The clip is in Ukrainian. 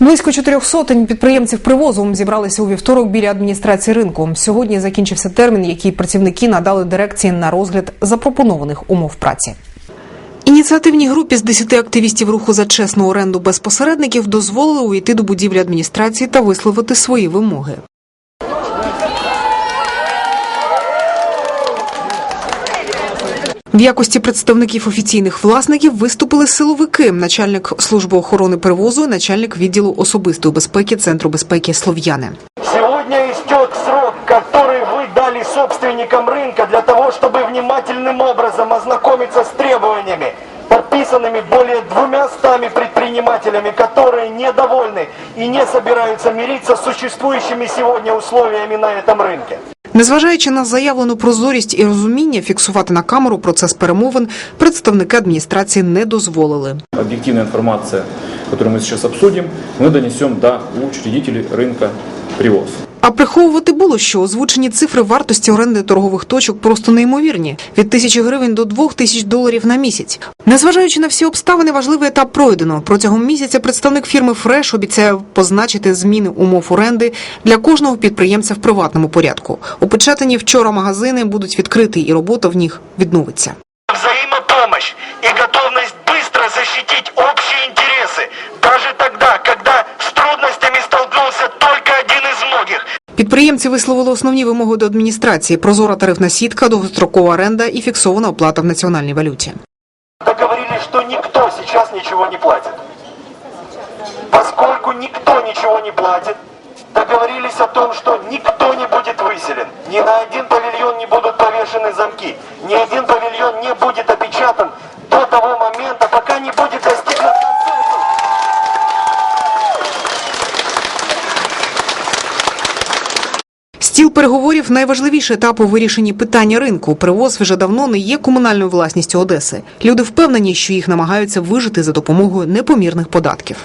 Близько чотирьох сотень підприємців привозом зібралися у вівторок біля адміністрації ринку. Сьогодні закінчився термін, який працівники надали дирекції на розгляд запропонованих умов праці. Ініціативній групі з 10 активістів руху за чесну оренду без посередників дозволили увійти до будівлі адміністрації та висловити свої вимоги. В якості представників офіційних власників виступили силовики, начальник служби охорони перевозу і начальник відділу особистої безпеки Центру безпеки Слов'яни. Сегодня истек срок, который вы дали собственникам рынка для того, чтобы внимательным образом ознакомиться с требованиями, подписанными более двумя стами предпринимателями, которые недовольны и не собираются мириться с существующими сегодня условиями на этом рынке. Незважаючи на заявлену прозорість і розуміння, фіксувати на камеру процес перемовин представники адміністрації не дозволили. Объективная информация, которую мы сейчас обсудим, мы донесем до учредителей рынка привоз. А приховувати було, що озвучені цифри вартості оренди торгових точок просто неймовірні від тисячі гривень до двох тисяч доларів на місяць. Незважаючи на всі обставини, важливий етап пройдено. Протягом місяця представник фірми Фреш обіцяє позначити зміни умов оренди для кожного підприємця в приватному порядку. Опечатані вчора магазини будуть відкриті, і робота в них відновиться. Взаимопомощь и готовность быстро защитить Підприємці висловили основні вимоги до адміністрації: прозора тарифна сітка, довгострокова оренда і фіксована оплата в національній валюті. Договорились, что никто сейчас ничего не платит. Поскольку никто ничего не платит, договорились о том, что никто не будет выселен. Ни на один павильон не будут повешены замки. Ни один павильон не Стіл переговорів найважливіший етап у вирішенні питання ринку. Привоз вже давно не є комунальною власністю Одеси. Люди впевнені, що їх намагаються вижити за допомогою непомірних податків.